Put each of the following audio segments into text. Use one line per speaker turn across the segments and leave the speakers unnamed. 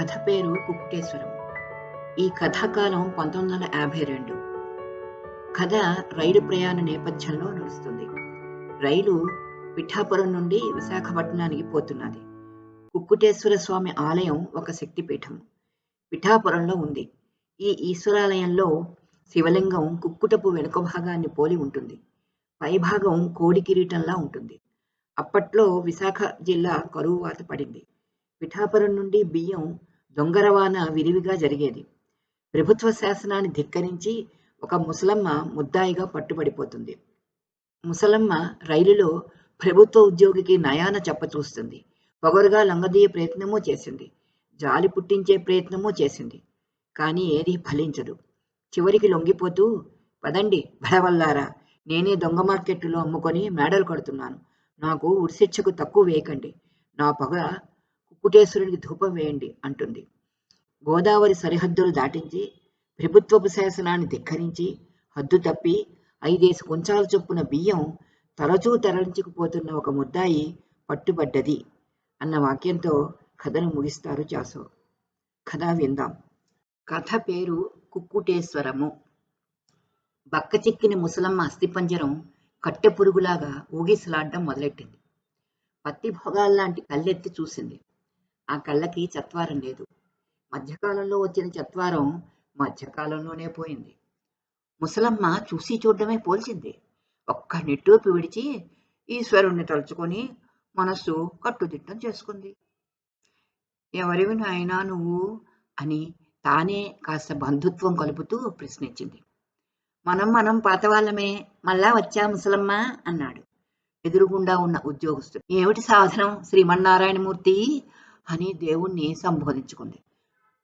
కథ పేరు కుక్కుటేశ్వరం ఈ కథాకాలం పంతొమ్మిది వందల యాభై రెండు. కథ రైలు ప్రయాణ నేపథ్యంలో నడుస్తుంది. రైలు పిఠాపురం నుండి విశాఖపట్నానికి పోతున్నది. కుక్కుటేశ్వర స్వామి ఆలయం ఒక శక్తిపీఠం. పిఠాపురంలో ఉంది. ఈ ఈశ్వరాలయంలో శివలింగం కుక్కుటపు వెనుక భాగాన్ని పోలి ఉంటుంది. పైభాగం కోడి కిరీటంలా ఉంటుంది. అప్పట్లో విశాఖ జిల్లా కరువు వాత పడింది. పిఠాపురం నుండి బియ్యం దొంగ రవాణా విరివిగా జరిగేది. ప్రభుత్వ శాసనాన్ని ధిక్కరించి ఒక ముసలమ్మ ముద్దాయిగా పట్టుబడిపోతుంది. ముసలమ్మ రైలులో ప్రభుత్వ ఉద్యోగికి నయాన చెప్పచూస్తుంది పొగరుగా లొంగదీయ ప్రయత్నమూ చేసింది. జాలి పుట్టించే ప్రయత్నమూ చేసింది. కానీ ఏదీ ఫలించదు. చివరికి లొంగిపోతూ పదండి భడవల్లారా నేనే దొంగ మార్కెట్లో అమ్ముకొని మేడలు కడుతున్నాను. నాకు ఉరిశిక్షకు తక్కువ వేయకండి. నా పొగ కుక్కుటేశ్వరుడికి ధూపం వేయండి అంటుంది. గోదావరి సరిహద్దులు దాటించి ప్రభుత్వపు శాసనాన్ని ధిక్కరించి హద్దు తప్పి ఐదేసి కుంచాల చొప్పున బియ్యం తరచూ తరలించుకుపోతున్న ఒక ముద్దాయి పట్టుబడ్డది అన్న వాక్యంతో కథను ముగిస్తారు చాసో కథ విందాం. కథ పేరు కుక్కుటేశ్వరము. బక్క చిక్కిన ముసలమ్మ అస్థిపంజరం కట్టె పురుగులాగా ఊగిసలాడడం మొదలెట్టింది. పత్తి భోగాల్లాంటి కళ్ళెత్తి చూసింది. ఆ కళ్ళకి చత్వారం లేదు. మధ్యకాలంలో వచ్చిన చత్వారం మధ్యకాలంలోనే పోయింది. ముసలమ్మ చూసి చూడడమే పోల్చింది. ఒక్క నిట్టూపి విడిచి ఈశ్వరుణ్ణి తలుచుకొని మనస్సు కట్టుదిట్టం చేసుకుంది. ఎవరివి నాయనా నువ్వు? అని తానే కాస్త బంధుత్వం కలుపుతూ ప్రశ్నించింది. మనం మనం పాతవాళ్ళమే. మళ్ళా వచ్చా ముసలమ్మ? అన్నాడు. ఎదురుగుండా ఉన్న ఉద్యోగస్తుడు. ఏమిటి సాధనం? శ్రీమన్నారాయణమూర్తి? అని దేవుణ్ణి సంబోధించుకుంది.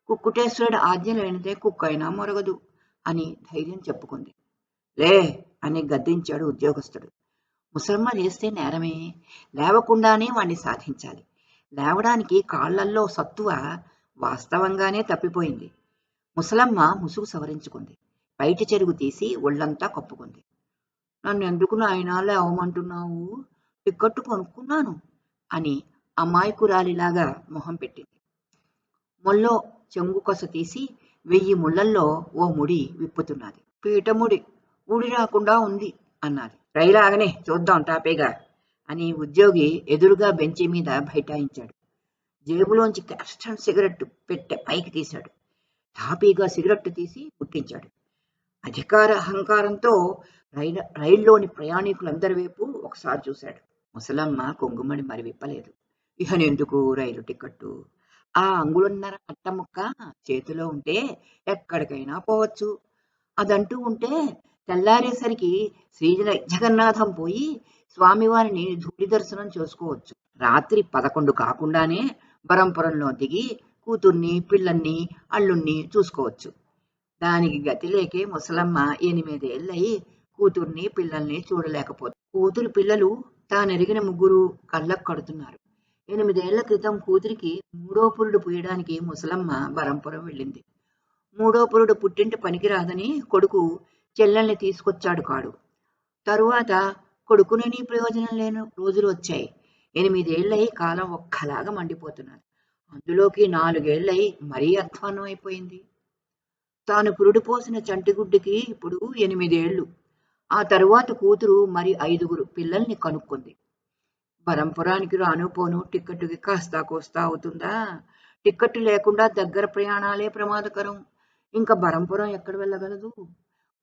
కుక్కుటేశ్వరుడు ఆజ్ఞలు లేనిదే కుక్కైనా మొరగదు అని ధైర్యం చెప్పుకుంది. లే అని గద్దించాడు ఉద్యోగస్తుడు. ముసలమ్మ లేస్తే నేరమే. లేవకుండానే వాణ్ణి సాధించాలి. లేవడానికి కాళ్ళల్లో సత్తువ వాస్తవంగానే తప్పిపోయింది. ముసలమ్మ ముసుగు సవరించుకుంది. బయట చెరుగు తీసి ఒళ్ళంతా కప్పుకుంది. నన్ను ఎందుకు నాయన లేవమంటున్నావు? టిక్కట్టు కొనుక్కున్నాను అని అమాయకురాలిలాగా మొహం పెట్టింది. ముల్లో చెంగుకొస తీసి వెయ్యి ముళ్ళల్లో ఓ ముడి విప్పుతున్నది. పీటముడి ఊడి రాకుండా ఉంది అన్నది. రైలాగనే చూద్దాం టాపేగా అని ఉద్యోగి ఎదురుగా బెంచి మీద బైఠాయించాడు. జేబులోంచి కష్టం సిగరెట్ పెట్టె పైకి తీశాడు. తాపీగా సిగరెట్ తీసి పుట్టించాడు అధికార అహంకారంతో రైలు రైల్లోని ప్రయాణికులందరి వైపు ఒకసారి చూశాడు. ముసలమ్మ కొంగుమడి మరి విప్పలేదు. ఇహనెందుకు రైలు టికెట్టు ఆ అంగుళన్నర కట్టముక్క చేతిలో ఉంటే ఎక్కడికైనా పోవచ్చు. అదంటూ ఉంటే తెల్లారేసరికి శ్రీ జగన్నాథం పోయి స్వామివారిని ధూళి దర్శనం చేసుకోవచ్చు. రాత్రి పదకొండు కాకుండానే బరంపురంలో దిగి కూతుర్ని పిల్లల్ని అల్లుణ్ణి చూసుకోవచ్చు. దానికి గతి లేకే ముసలమ్మ ఎనిమిదేళ్ళయి కూతుర్ని పిల్లల్ని చూడలేకపోతుంది కూతురు పిల్లలు తానెరిగిన ముగ్గురు కళ్ళకు కడుతున్నారు. ఎనిమిదేళ్ళ క్రితం కూతురికి మూడో పురుడు పూయడానికి ముసలమ్మ బరంపురం వెళ్ళింది. మూడో పురుడు పుట్టింటి పనికిరాదని కొడుకు చెల్లెల్ని తీసుకొచ్చాడు కాడు. తరువాత కొడుకునని ప్రయోజనం లేని రోజులు వచ్చాయి. ఎనిమిదేళ్ళై కాలం ఒక్కలాగా మండిపోతున్నారు. అందులోకి నాలుగేళ్ళై మరీ అధ్వానం అయిపోయింది. తాను పురుడు పోసిన చంటిగుడ్డికి ఇప్పుడు ఎనిమిదేళ్ళు. ఆ తరువాత కూతురు మరి ఐదుగురు పిల్లల్ని కనుక్కుంది. పరంపురానికి రాను పోను టిక్కెట్టుకి కాస్తా కోస్తా అవుతుందా? టిక్కెట్టు లేకుండా దగ్గర ప్రయాణాలే ప్రమాదకరం. ఇంకా బరంపురం ఎక్కడ వెళ్ళగలదు?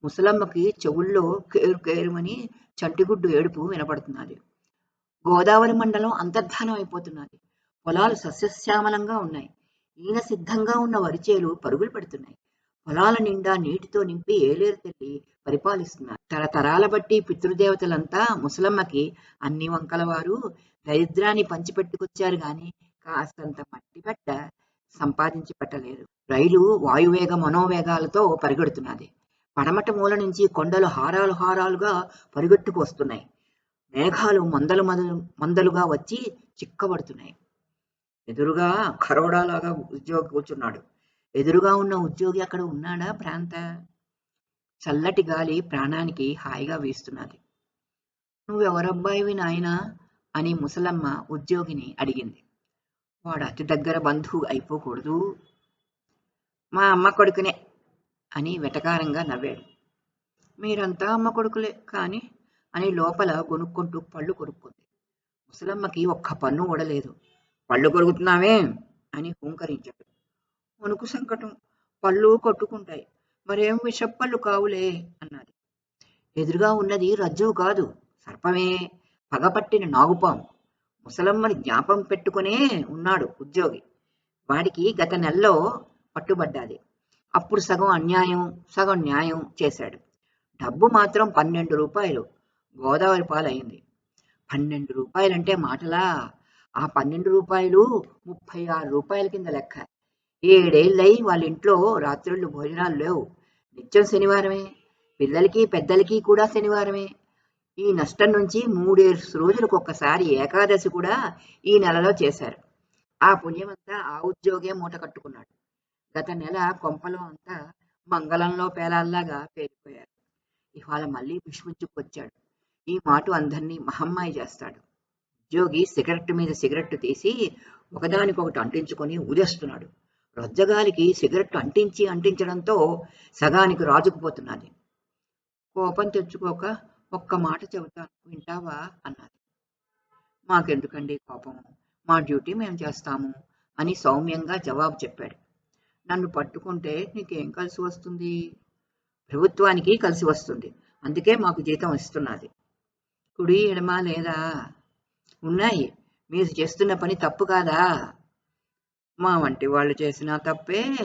ముసలమ్మకి చెవుల్లో కేరు కేరుమని చంటిగుడ్డు ఏడుపు వినపడుతున్నది. గోదావరి మండలం అంతర్ధానం అయిపోతున్నది. పొలాలు సస్యశ్యామలంగా ఉన్నాయి. ఈయన సిద్ధంగా ఉన్న వరిచేలు పరుగులు పెడుతున్నాయి. పొలాల నిండా నీటితో నింపి ఏలేరు తల్లి పరిపాలిస్తున్నారు. తరతరాల బట్టి పితృదేవతలంతా ముసలమ్మకి అన్ని వంకల వారు దరిద్రాన్ని పంచిపెట్టుకొచ్చారు గాని కాస్తంత మట్టి పెట్ట సంపాదించి పెట్టలేరు. రైలు వాయువేగ మనోవేగాలతో పరిగెడుతున్నది. పడమట మూల నుంచి కొండలు హారాలు హారాలుగా పరిగెట్టుకు వస్తున్నాయి. మేఘాలు మందలు మందలు మందలుగా వచ్చి చిక్కబడుతున్నాయి. ఎదురుగా కరోడాలాగా ఉద్యోగి కూర్చున్నాడు. ఎదురుగా ఉన్న ఉద్యోగి అక్కడ ఉన్నాడా? ప్రాంత చల్లటి గాలి ప్రాణానికి హాయిగా వీస్తున్నది. నువ్వెవరబ్బాయివి నాయనా? అని ముసలమ్మ ఉద్యోగిని అడిగింది. వాడు అతి దగ్గర బంధువు అయిపోకూడదు. మా అమ్మ కొడుకునే అని వెటకారంగా నవ్వాడు. మీరంతా అమ్మ కొడుకులే కానీ అని లోపల కొనుక్కుంటూ పళ్ళు కొరుక్కుంది. ముసలమ్మకి ఒక్క పన్ను ఊడలేదు పళ్ళు కొరుకుతున్నావే అని హూంకరించాడు. వణుకు సంకటం పళ్ళు కొట్టుకుంటాయి. మరేం విషప్పళ్ళు కావులే అన్నది. ఎదురుగా ఉన్నది రజ్జువు కాదు. సర్పమే పగపట్టిన నాగుపాము. ముసలమ్మని జ్ఞాపం పెట్టుకునే ఉన్నాడు ఉద్యోగి. వాడికి గత నెలలో పట్టుబడ్డాది. అప్పుడు సగం అన్యాయం సగం న్యాయం చేశాడు. డబ్బు మాత్రం పన్నెండు రూపాయలు. గోదావరి పాలైంది. పన్నెండు రూపాయలంటే మాటలా? ఆ పన్నెండు రూపాయలు ముప్పై ఆరు రూపాయల కింద లెక్క. ఏడేళ్ళై వాళ్ళ ఇంట్లో రాత్రుళ్ళు భోజనాలు లేవు. నిత్యం శనివారమే పిల్లలకి పెద్దలకి కూడా శనివారమే. ఈ నష్టం నుంచి మూడేసి రోజులకు ఒక్కసారి ఏకాదశి కూడా ఈ నెలలో చేశారు. ఆ పుణ్యమంతా ఆ ఉద్యోగే మూట కట్టుకున్నాడు. గత నెల కొంపలో అంతా మంగళంలో పేలాల్లాగా పేలిపోయారు. ఇవాళ మళ్ళీ పుష్పించుకొచ్చాడు. ఈ మాట అందరినీ మహమ్మాయి చేస్తాడు. ఉద్యోగి సిగరెట్ మీద సిగరెట్ తీసి ఒకదానికొకటి అంటించుకొని ఊదేస్తున్నాడు. రొజ్జగాలికి సిగరెట్ అంటించి అంటించడంతో సగానికి రాజుకుపోతున్నది. కోపం తెచ్చుకోక ఒక్క మాట చెబుతాను. వింటావా? అన్నది. మాకెందుకండి కోపం? మా డ్యూటీ మేము చేస్తాము అని సౌమ్యంగా జవాబు చెప్పాడు. నన్ను పట్టుకుంటే నీకేం కలిసి వస్తుంది? ప్రభుత్వానికి కలిసి వస్తుంది. అందుకే మాకు జీతం ఇస్తున్నది. కుడి ఎడమ లేదా? ఉన్నాయి. మీరు చేస్తున్న పని తప్పు కాదా? మా వంటి వాళ్ళు చేసిన తప్పే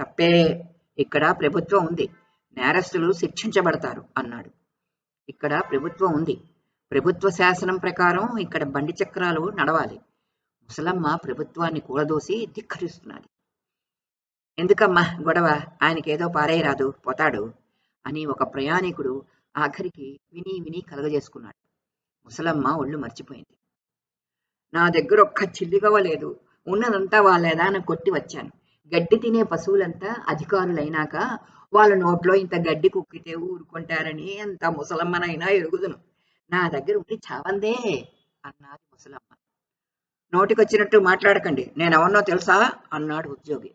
తప్పే. ఇక్కడ ప్రభుత్వం ఉంది. నేరస్తులు శిక్షించబడతారు అన్నాడు. ఇక్కడ ప్రభుత్వం ఉంది. ప్రభుత్వ శాసనం ప్రకారం ఇక్కడ బండి చక్రాలు నడవాలి. ముసలమ్మ ప్రభుత్వాన్ని కూడదోసి ధిక్కరిస్తున్నది. ఎందుకమ్మా గొడవ? ఆయనకేదో పారేయరాదు పోతాడు అని ఒక ప్రయాణికుడు ఆఖరికి విని విని కలగజేసుకున్నాడు. ముసలమ్మ ఒళ్ళు మర్చిపోయింది. నా దగ్గర ఒక్క చిల్లిగవ లేదు. ఉన్నదంతా వాళ్ళ ఎదాన కొట్టి వచ్చాను. గడ్డి తినే పశువులంతా అధికారులైనాక వాళ్ళ నోట్లో ఇంత గడ్డి కుక్కితే ఊరుకుంటారని ఎంత ముసలమ్మనైనా ఎరుగుదును. నా దగ్గర ఉండి చావందే అన్నారు ముసలమ్మ. నోటికొచ్చినట్టు మాట్లాడకండి. నేనెవన్నో తెలుసా? అన్నాడు ఉద్యోగి.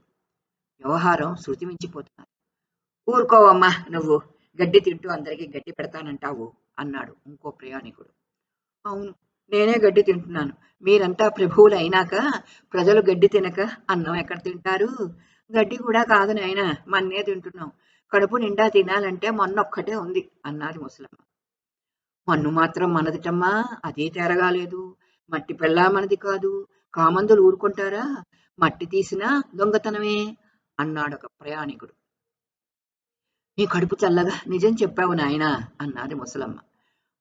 వ్యవహారం శృతి మించిపోతున్నది ఊరుకోవమ్మా నువ్వు. గడ్డి తింటూ అందరికీ గడ్డి పెడతానంటావు అన్నాడు ఇంకో ప్రయాణికుడు. అవును నేనే గడ్డి తింటున్నాను. మీరంతా ప్రభువులు అయినాక ప్రజలు గడ్డి తినక అన్నం ఎక్కడ తింటారు? గడ్డి కూడా కాదు నాయన మన్నే తింటున్నాం. కడుపు నిండా తినాలంటే మొన్నొక్కటే ఉంది అన్నది ముసలమ్మ. మన్ను మాత్రం మనదిటమ్మా అదే తెరగాలేదు. మట్టి పెళ్ళా మనది కాదు. కామందులు ఊరుకుంటారా? మట్టి తీసినా దొంగతనమే అన్నాడు ఒక ప్రయాణికుడు. నీ కడుపు చల్లగా నిజం చెప్పావు నాయన అన్నది ముసలమ్మ.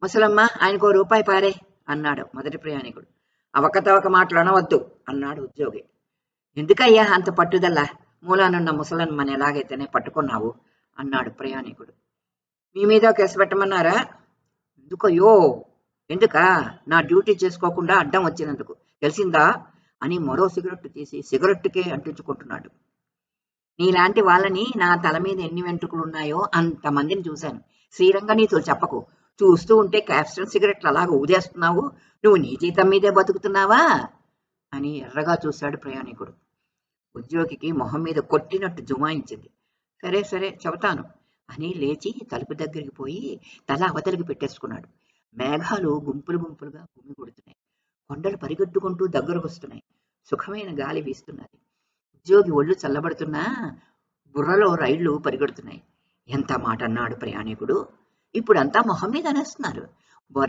ముసలమ్మ ఆయనకు రూపాయి పారే అన్నాడు మొదటి ప్రయాణికుడు. అవకతవక మాట్లాడవద్దు అన్నాడు ఉద్యోగి. ఎందుకయ్యా అంత పట్టుదల? మూలానున్న మన ఎలాగైతేనే పట్టుకున్నావు అన్నాడు ప్రయాణికుడు. మీ మీద కేసు పెట్టమన్నారా? ఎందుకయ్యో? ఎందుకా? నా డ్యూటీ చేసుకోకుండా అడ్డం వచ్చినందుకు. తెలిసిందా? అని మరో సిగరెట్ తీసి సిగరెట్కే అంటించుకుంటున్నాడు. నీలాంటి వాళ్ళని నా తల మీద ఎన్ని వెంట్రుకలు ఉన్నాయో అంతమందిని చూశాను. శ్రీరంగ నీతులు చెప్పకు. చూస్తూ ఉంటే క్యాప్స్టన్ సిగరెట్లు అలాగ ఊదేస్తున్నావు. నువ్వు నీ జీతం మీదే బతుకుతున్నావా? అని ఎర్రగా చూశాడు ప్రయాణికుడు. ఉద్యోగికి మొహం మీద కొట్టినట్టు జుమాయించింది. సరే సరే చెబుతాను. అని లేచి తలుపు దగ్గరికి పోయి తల అవతలికి పెట్టేసుకున్నాడు. మేఘాలు గుంపులు గుంపులుగా భూమి కొడుతున్నాయి. కొండలు పరిగెట్టుకుంటూ దగ్గరకు వస్తున్నాయి. సుఖమైన గాలి వీస్తున్నది. ఉద్యోగి ఒళ్ళు చల్లబడుతున్నా బుర్రలో రైళ్ళు పరిగెడుతున్నాయి. ఎంత మాట అన్నాడు ప్రయాణికుడు. ఇప్పుడంతా మొహం మీద అనేస్తున్నారు.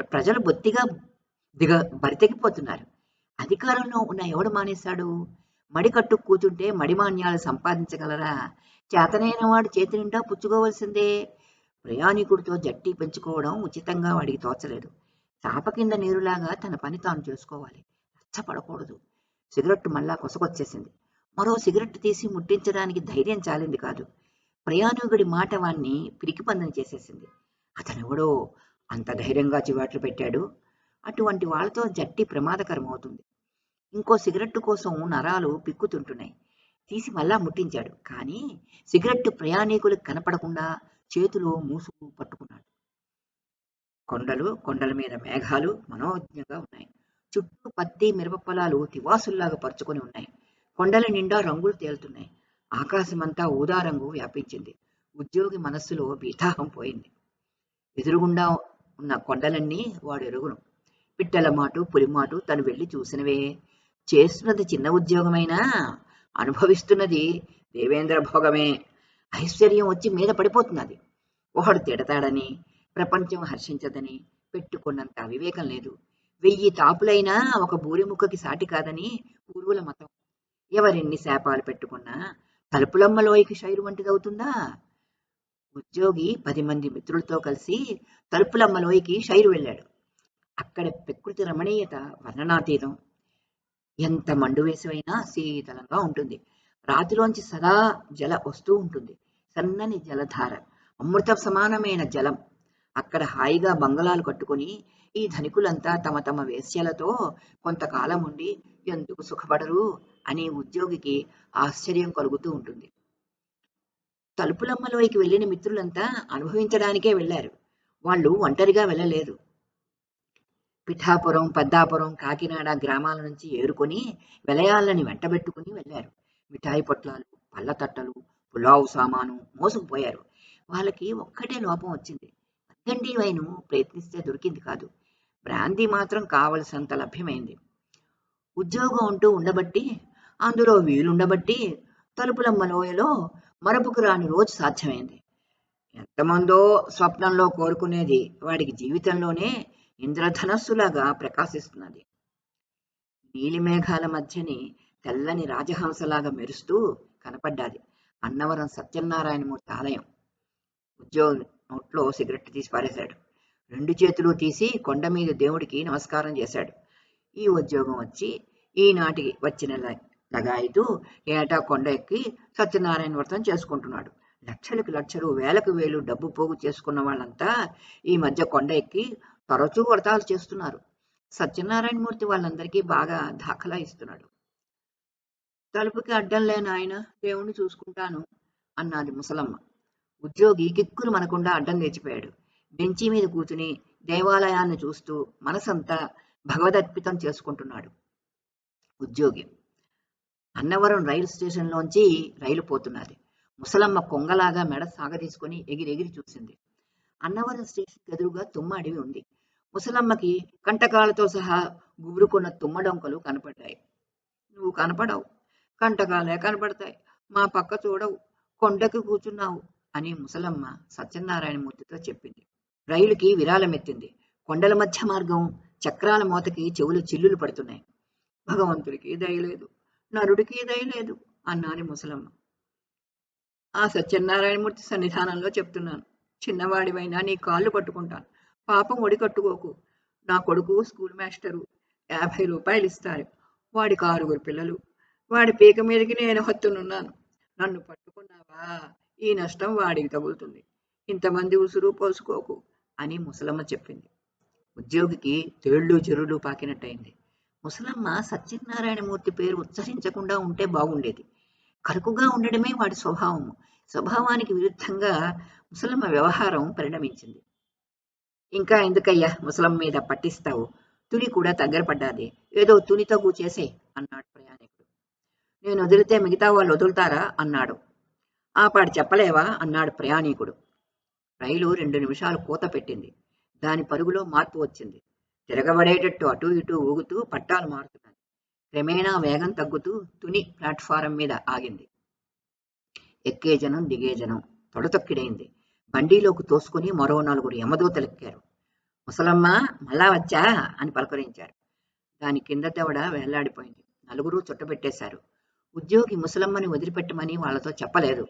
ప్రజలు బొత్తిగా దిగ బరితెగిపోతున్నారు. అధికారంలో ఉన్న ఎవడు మానేశాడు? మడికట్టు కూర్చుంటే మడిమాన్యాలు సంపాదించగలరా? చేతనైన వాడు చేతి నిండా పుచ్చుకోవలసిందే. ప్రయాణికుడితో జట్టి పెంచుకోవడం ఉచితంగా వాడికి తోచలేదు. చాప కింద నీరులాగా తన పని తాను చేసుకోవాలి. రచ్చపడకూడదు. సిగరెట్ మళ్ళా కొసకొచ్చేసింది మరో సిగరెట్ తీసి ముట్టించడానికి ధైర్యం చాలింది కాదు. ప్రయాణికుడి మాట వాణ్ణి పిరికిపందని చేసేసింది. అతనెవడో అంత ధైర్యంగా చివాట్లు పెట్టాడు. అటువంటి వాళ్ళతో జట్టి ప్రమాదకరమవుతుంది. ఇంకో సిగరెట్టు కోసం నరాలు పిక్కుతుంటున్నాయి. తీసి మళ్ళా ముట్టించాడు. కానీ సిగరెట్టు ప్రయాణికులకు కనపడకుండా చేతిలో మూసుకు పట్టుకున్నాడు. కొండలు కొండల మీద మేఘాలు మనోజ్ఞంగా ఉన్నాయి. చుట్టూ పత్తి మిరప పొలాలు తివాసుల్లాగా పరుచుకొని ఉన్నాయి. కొండల నిండా రంగులు తేలుతున్నాయి. ఆకాశమంతా ఊదా రంగు వ్యాపించింది. ఉద్యోగి మనస్సులో బీతాహం పోయింది. ఎదురుగుండా ఉన్న కొండలన్నీ వాడు ఎరుగును. పిట్టల మాటు పులిమాటు తను వెళ్ళి చూసినవే. చేస్తున్నది చిన్న ఉద్యోగమైనా? అనుభవిస్తున్నది దేవేంద్ర భోగమే. ఐశ్వర్యం వచ్చి మీద పడిపోతున్నది. ఒకడు తిడతాడని ప్రపంచం హర్షించదని పెట్టుకున్నంత అవివేకం లేదు. వెయ్యి తాపులైనా ఒక బూరి ముక్కకి సాటి కాదని పూర్వుల మతం. ఎవరెన్ని శాపాలు పెట్టుకున్నా తలుపులమ్మలోయకి శైరు వంటిది అవుతుందా ఉద్యోగి పది మంది మిత్రులతో కలిసి తలుపులమ్మలోయకి శైరు వెళ్ళాడు. అక్కడ ప్రకృతి రమణీయత వర్ణనాతీతం. ఎంత మండు వేసవైనా శీతలంగా ఉంటుంది. రాతిలోంచి సదా జల వస్తూ ఉంటుంది. సన్నని జలధార అమృత సమానమైన జలం. అక్కడ హాయిగా బంగళాలు కట్టుకొని ఈ ధనికులంతా తమ తమ వేశ్యలతో కొంతకాలం ఉండి ఎందుకు సుఖపడరు అని ఉద్యోగికి ఆశ్చర్యం కలుగుతూ ఉంటుంది. తలుపులమ్మలోకి వెళ్ళిన మిత్రులంతా అనుభవించడానికే వెళ్ళారు. వాళ్ళు ఒంటరిగా వెళ్ళలేదు. పిఠాపురం పెద్దాపురం కాకినాడ గ్రామాల నుంచి ఏరుకొని విలయాలని వెంటబెట్టుకుని వెళ్ళారు. మిఠాయి పొట్లాలు పళ్ళ తట్టలు పులావు సామాను మోసుకుపోయారు. వాళ్ళకి ఒక్కటే లోపం వచ్చింది. అద్దండి వైను ప్రయత్నిస్తే దొరికింది కాదు. బ్రాంతి మాత్రం కావలసినంత లభ్యమైంది. ఉద్యోగం అంటూ ఉండబట్టి అందులో వీలుండబట్టి తలుపులమ్మ లోయలో మరపుకు రాని రోజు సాధ్యమైంది. ఎంతమందో స్వప్నంలో కోరుకునేది వాడికి జీవితంలోనే ఇంద్రధనస్సులాగా ప్రకాశిస్తున్నది. నీలిమేఘాల మధ్యని తెల్లని రాజహంసలాగా మెరుస్తూ కనపడ్డాది అన్నవరం సత్యనారాయణమూర్తి ఆలయం. ఉద్యోగి నోట్లో సిగరెట్ తీసి పారేశాడు. రెండు చేతులు తీసి కొండ మీద దేవుడికి నమస్కారం చేశాడు. ఈ ఉద్యోగం వచ్చి ఈనాటికి వచ్చిన ల- ఏటా కొండ ఎక్కి సత్యనారాయణ వ్రతం చేసుకుంటున్నాడు. లక్షలకు లక్షలు వేలకు వేలు డబ్బు పోగు చేసుకున్న వాళ్ళంతా ఈ మధ్య కొండ ఎక్కి తరచూ వ్రతాలు చేస్తున్నారు. సత్యనారాయణమూర్తి వాళ్ళందరికీ బాగా దాఖలా ఇస్తున్నాడు. తలుపుకి అడ్డం లేని ఆయన దేవుణ్ణి చూసుకుంటాను అన్నది ముసలమ్మ. ఉద్యోగి కిక్కులు మనకుండా అడ్డం తెచ్చిపోయాడు బెంచి మీద కూర్చుని దేవాలయాన్ని చూస్తూ మనసంతా భగవదర్పితం చేసుకుంటున్నాడు ఉద్యోగి. అన్నవరం రైలు స్టేషన్లోంచి రైలు పోతున్నది. ముసలమ్మ కొంగలాగా మెడ సాగదీసుకుని ఎగిరెగిరి చూసింది. అన్నవరం స్టేషన్ ఎదురుగా తుమ్మ అడవి ఉంది. ముసలమ్మకి కంటకాలతో సహా గుబురుకున్న తుమ్మ డొంకలు కనపడ్డాయి. నువ్వు కనపడవు. కంటకాలే కనపడతాయి. మా పక్క చూడవు. కొండకి కూర్చున్నావు అని ముసలమ్మ సత్యనారాయణమూర్తితో చెప్పింది. రైలుకి విరాళమెత్తింది. కొండల మధ్య మార్గం చక్రాల మోతకి చెవులు చిల్లులు పడుతున్నాయి. భగవంతుడికి దయలేదు నరుడికి దయలేదు అన్నాని ముసలమ్మ. ఆ సత్యనారాయణమూర్తి సన్నిధానంలో చెప్తున్నాను చిన్నవాడివైనా నీ కాళ్ళు పట్టుకుంటాను పాపం ఒడి కట్టుకోకు నా కొడుకు స్కూల్ మాస్టరు యాభై రూపాయలు ఇస్తారు వాడికి ఆరుగురు పిల్లలు వాడి పీక మీదకి నేను హత్తునున్నాను నన్ను పట్టుకున్నావా ఈ నష్టం వాడికి తగులుతుంది ఇంతమంది ఉసురు పోసుకోకు అని ముసలమ్మ చెప్పింది. ఉద్యోగికి తేళ్ళు చెరువులు పాకినట్టయింది. ముసలమ్మ సత్యనారాయణమూర్తి పేరు ఉచ్చరించకుండా ఉంటే బాగుండేది. కరుకుగా ఉండడమే వాడి స్వభావము. స్వభావానికి విరుద్ధంగా ముసలమ్మ వ్యవహారం పరిణమించింది. ఇంకా ఎందుకయ్యా ముసలమ్మ మీద పట్టిస్తావు? తుని కూడా దగ్గరపడ్డాది ఏదో తునితో కూచేసే అన్నాడు ప్రయాణికుడు. నేను వదిలితే మిగతా వాళ్ళు వదులుతారా? అన్నాడు. ఆ పాడు చెప్పలేవా? అన్నాడు ప్రయాణికుడు. రైలు రెండు నిమిషాలు కూత పెట్టింది. దాని పరుగులో మార్పు వచ్చింది. తిరగబడేటట్టు అటు ఇటు ఊగుతూ పట్టాలు మారుతున్నది. క్రమేణా వేగం తగ్గుతూ తుని ప్లాట్ఫారం మీద ఆగింది. ఎక్కే జనం దిగే జనం తొడతొక్కిడైంది. బండిలోకి తోసుకుని మరో నలుగురు యమదూతలెక్కారు. ముసలమ్మ మళ్ళా వచ్చా? అని పలకరించారు. దాని కింద దవడ వేలాడిపోయింది నలుగురు చుట్టబెట్టేశారు. ఉద్యోగి ముసలమ్మని వదిలిపెట్టమని వాళ్ళతో చెప్పలేదు.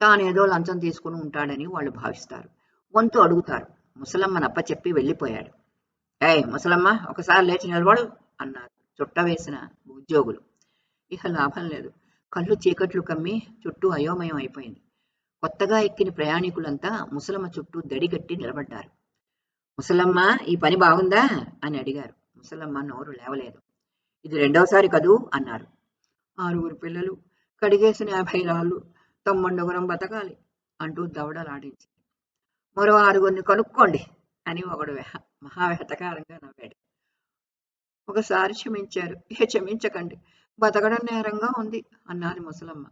తానేదో లంచం తీసుకుని ఉంటాడని వాళ్ళు భావిస్తారు. వంతు అడుగుతారు. ముసలమ్మని అప్పచెప్పి వెళ్ళిపోయాడు. ఏయ్ ముసలమ్మ ఒకసారి లేచి నిలబడు అన్నారు. చుట్ట వేసిన ఉద్యోగులు. ఇక లాభం లేదు. కళ్ళు చీకట్లు కమ్మి చుట్టూ అయోమయం అయిపోయింది. కొత్తగా ఎక్కిన ప్రయాణికులంతా ముసలమ్మ చుట్టూ దడిగట్టి నిలబడ్డారు. ముసలమ్మ ఈ పని బాగుందా? అని అడిగారు. ముసలమ్మ నోరు లేవలేదు. ఇది రెండోసారి కదూ? అన్నారు. ఆరుగురు పిల్లలు కడిగేసిన యాభై రాళ్ళు తమ్ముండగురం బతకాలి అంటూ దవడలాడించింది. మరో ఆరుగురిని కనుక్కోండి అని ఒకడు మహావేటకారంగా నవ్వాడు. ఒకసారి క్షమించారు. ఏ క్షమించకండి. బతకడం నేరంగా ఉంది అన్నది ముసలమ్మ.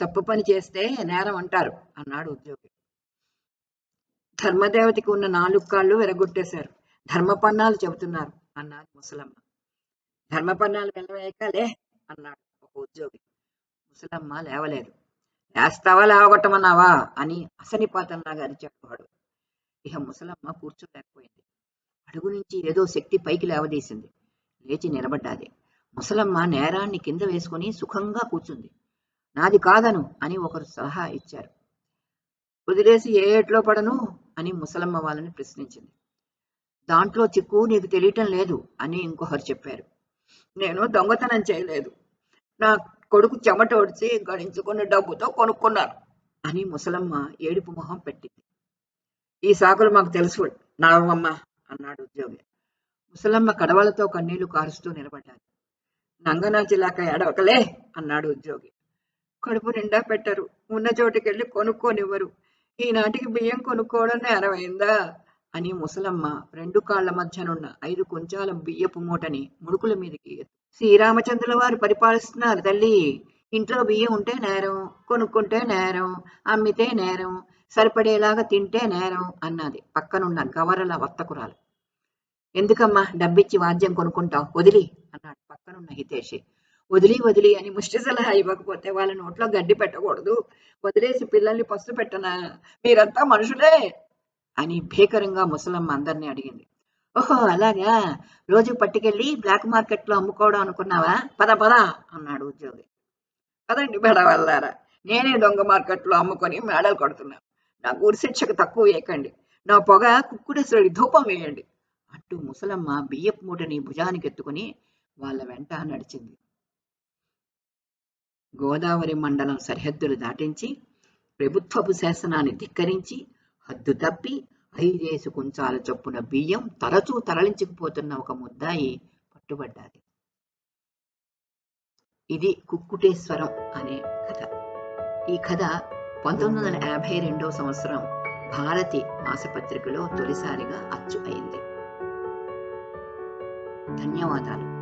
తప్పు పని చేస్తే నేరం అంటారు అన్నాడు ఉద్యోగి. ధర్మదేవతకి ఉన్న నాలుగు కాళ్ళు విరగొట్టేశారు. ధర్మపన్నాలు చెబుతున్నారు అన్నారు ముసలమ్మ. ధర్మపన్నాలు వెళ్ళవేయకలే అన్నాడు ఒక ఉద్యోగి. ముసలమ్మ లేవలేదు. లేస్తావా లేవగొట్టమన్నావా? అని అసనిపాతంలాగా అరిచాడు వాడు. ఇక ముసలమ్మ కూర్చోలేకపోయింది. అడుగు నుంచి ఏదో శక్తి పైకి లేవదీసింది. లేచి నిలబడ్డాది. ముసలమ్మ నేరాన్ని కింద వేసుకుని సుఖంగా కూర్చుంది. నాది కాదను అని ఒకరు సలహా ఇచ్చారు. వదిలేసి ఏ ఏట్లో పడను అని ముసలమ్మ వాళ్ళని ప్రశ్నించింది. దాంట్లో చిక్కు నీకు తెలియటం లేదు అని ఇంకొకరు చెప్పారు. నేను దొంగతనం చేయలేదు. నా కొడుకు చెమట ఒడిచి గడించుకున్న డబ్బుతో కొనుక్కున్నాను అని ముసలమ్మ ఏడుపు మొహం పెట్టింది. ఈ సాకులు మాకు తెలుసు. నావమ్మ అన్నాడు ఉద్యోగి. ముసలమ్మ కడవలతో కన్నీళ్ళు కారుస్తూ నిలబడ్డాడు నంగనాచిలాక ఎడవకలే అన్నాడు ఉద్యోగి. కడుపు నిండా పెట్టరు. ఉన్న చోటుకెళ్ళి కొనుక్కోనివ్వరు. ఈనాటికి బియ్యం కొనుక్కోవడం నేరమైందా? అని ముసలమ్మ రెండు కాళ్ళ మధ్యనున్న ఐదు కొంచాల బియ్యపు మూటని ముడుకుల మీదకి శ్రీరామచంద్రుల వారు పరిపాలిస్తున్నారు తల్లి. ఇంట్లో బియ్యం ఉంటే నేరం కొనుక్కుంటే నేరం అమ్మితే నేరం సరిపడేలాగా తింటే నేరం అన్నది. పక్కనున్న గవరల వర్తకురాలు ఎందుకమ్మా డబ్బిచ్చి వాద్యం కొనుక్కుంటావు? వదిలి అన్నాడు పక్కనున్న హితేషి. వదిలి వదిలి అని ముష్టి సలహా ఇవ్వకపోతే వాళ్ళ నోట్లో గడ్డి పెట్టకూడదు. వదిలేసి పిల్లల్ని పస్తు పెట్టనా? మీరంతా మనుషులే అని భీకరంగా ముసలమ్మ అందరినీ అడిగింది. ఓహో అలాగా? రోజు పట్టుకెళ్ళి బ్లాక్ మార్కెట్లో అమ్ముకోవడం అనుకున్నావా? పద పద అన్నాడు ఉద్యోగి. పదండి బెడవల్లారా నేనే దొంగ మార్కెట్లో అమ్ముకొని మేడలు కొడుతున్నాను నా గురి శిక్షకు తక్కువ వేయకండి. నా పొగ కుక్కుడేశ్వరుడి ధూపం వేయండి. అంటూ ముసలమ్మ బియ్యపు మూటని భుజానికి ఎత్తుకుని వాళ్ళ వెంట నడిచింది. గోదావరి మండలం సరిహద్దులు దాటించి ప్రభుత్వపు శాసనాన్ని ధిక్కరించి హద్దు తప్పి ఐదేసు కుంచాల చొప్పున బియ్యం తరచూ తరలించుకుపోతున్న ఒక ముద్దాయి పట్టుబడ్డాది. ఇది కుక్కుటేశ్వరం అనే కథ. ఈ కథ పంతొమ్మిది వందల యాభై రెండవ సంవత్సరం భారతి మాసపత్రికలో తొలిసారిగా అచ్చు అయింది. ధన్యవాదాలు.